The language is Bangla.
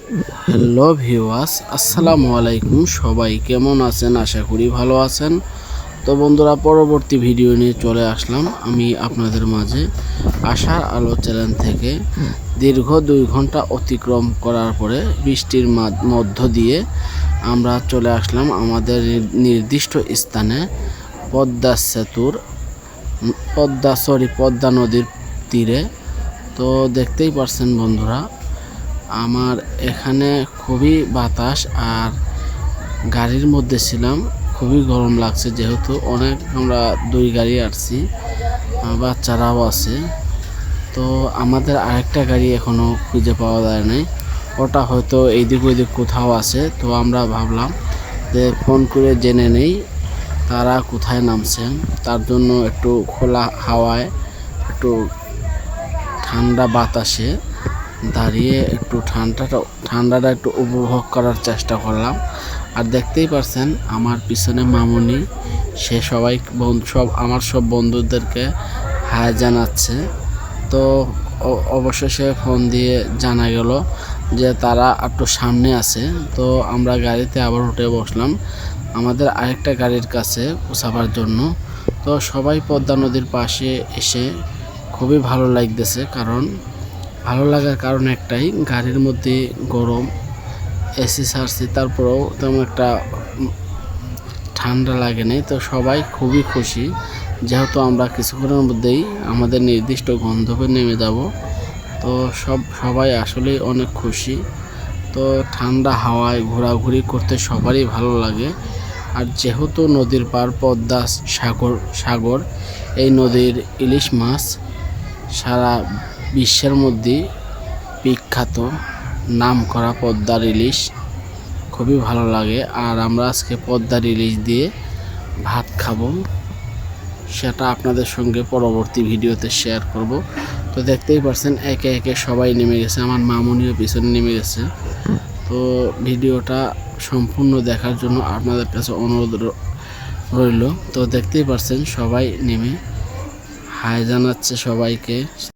হ্যালো ভিওয়াস আসসালামু আলাইকুম। সবাই কেমন আছেন? আশা করি ভালো আছেন। তো বন্ধুরা, পরবর্তী ভিডিও নিয়ে চলে আসলাম আমি আপনাদের মাঝে। আশার আলো চ্যানেল থেকে দীর্ঘ দুই ঘণ্টা অতিক্রম করার পরে বৃষ্টির মধ্য দিয়ে আমরা চলে আসলাম আমাদের নির্দিষ্ট স্থানে পদ্মা সেতুর পদ্মা সরি পদ্মা নদীর তীরে। তো দেখতেই পারছেন বন্ধুরা আমার এখানে খুবই বাতাস আর গাড়ির মধ্যে ছিলাম, খুবই গরম লাগছে যেহেতু অনেক আমরা দুই গাড়ি আসছি বাচ্চারাও আছে। তো আমাদের আরেকটা গাড়ি এখনও খুঁজে পাওয়া যায় নাই। ওটা হয়তো এইদিক ওইদিক কোথাও আছে, তো আমরা ভাবলাম যে ফোন করে জেনে নেই তারা কোথায় নামছেন তার জন্য একটু খোলা হাওয়ায়, একটু ঠান্ডা বাতাসে দাঁড়িয়ে একটু ঠান্ডাটা ঠান্ডাটা একটু উপভোগ করার চেষ্টা করলাম। আর দেখতেই পারছেন, আমার পিছনে মামুনি, সে সবাই সব, আমার সব বন্ধুদেরকে হায় জানাচ্ছে। তো অবশেষে ফোন দিয়ে জানা গেল যে তারা একটু সামনে আছে। তো আমরা গাড়িতে আবার উঠে বসলাম। আমাদের আরেকটা গাড়ির কাছে পৌঁছাবার জন্য। তো সবাই পদ্মা নদীর পাশে এসে খুবই ভালো লাগতেছে, কারণ ভালো লাগার কারণ একটাই, গাড়ির মধ্যে গরম, এসি ছাড়ছি, তারপরেও তেমন একটা ঠান্ডা লাগে নাই। তো সবাই খুবই খুশি, যেহেতু আমরা কিছুক্ষণের মধ্যেই আমাদের নির্দিষ্ট গন্তব্যে নেমে যাব। তো সব, সবাই আসলেই অনেক খুশি। তো ঠান্ডা হাওয়ায় ঘোরাঘুরি করতে সবারই ভালো লাগে। আর যেহেতু নদীর পার পদ্মা সাগর সাগর, এই নদীর ইলিশ মাছ সারা বিশ্বের মধ্যে বিখ্যাত নাম করা পদ্মার ইলিশ খুবই ভালো লাগে। আর আমরা আজকে পদ্মার ইলিশ দিয়ে ভাত খাব। সেটা আপনাদের সঙ্গে পরবর্তী ভিডিওতে শেয়ার করব। তো দেখতেই পারছেন, একে একে সবাই নেমে গেছে। আমার মামুনিও পিছনে নেমে গেছে। তো ভিডিওটা সম্পূর্ণ দেখার জন্য আপনাদের কাছে অনুরোধ রইল। তো দেখতেই পারছেন, সবাই নেমে হাই জানাচ্ছে সবাইকে।